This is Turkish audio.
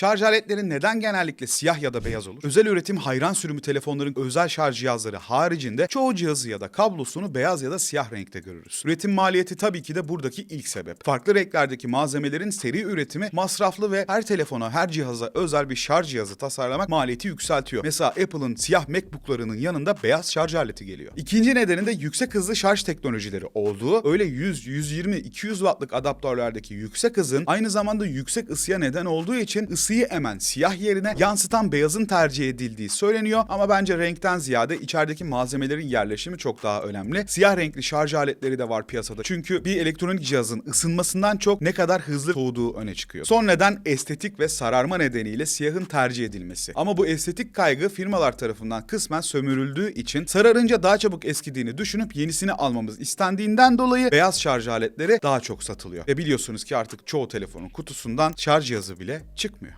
Şarj aletleri neden genellikle siyah ya da beyaz olur? Özel üretim hayran sürümü telefonların özel şarj cihazları haricinde çoğu cihazı ya da kablosunu beyaz ya da siyah renkte görürüz. Üretim maliyeti tabii ki de buradaki ilk sebep. Farklı renklerdeki malzemelerin seri üretimi masraflı ve her telefona, her cihaza özel bir şarj cihazı tasarlamak maliyeti yükseltiyor. Mesela Apple'ın siyah MacBook'larının yanında beyaz şarj aleti geliyor. İkinci nedeni de yüksek hızlı şarj teknolojileri olduğu. Öyle 100, 120, 200 wattlık adaptörlerdeki yüksek hızın aynı zamanda yüksek ısıya neden olduğu için ısıyı emen siyah yerine yansıtan beyazın tercih edildiği söyleniyor ama bence renkten ziyade içerideki malzemelerin yerleşimi çok daha önemli. Siyah renkli şarj aletleri de var piyasada. Çünkü bir elektronik cihazın ısınmasından çok ne kadar hızlı soğuduğu öne çıkıyor. Son neden estetik ve sararma nedeniyle siyahın tercih edilmesi. Ama bu estetik kaygı firmalar tarafından kısmen sömürüldüğü için sararınca daha çabuk eskidiğini düşünüp yenisini almamız istendiğinden dolayı beyaz şarj aletleri daha çok satılıyor. Ve biliyorsunuz ki artık çoğu telefonun kutusundan şarj cihazı bile çıkmıyor.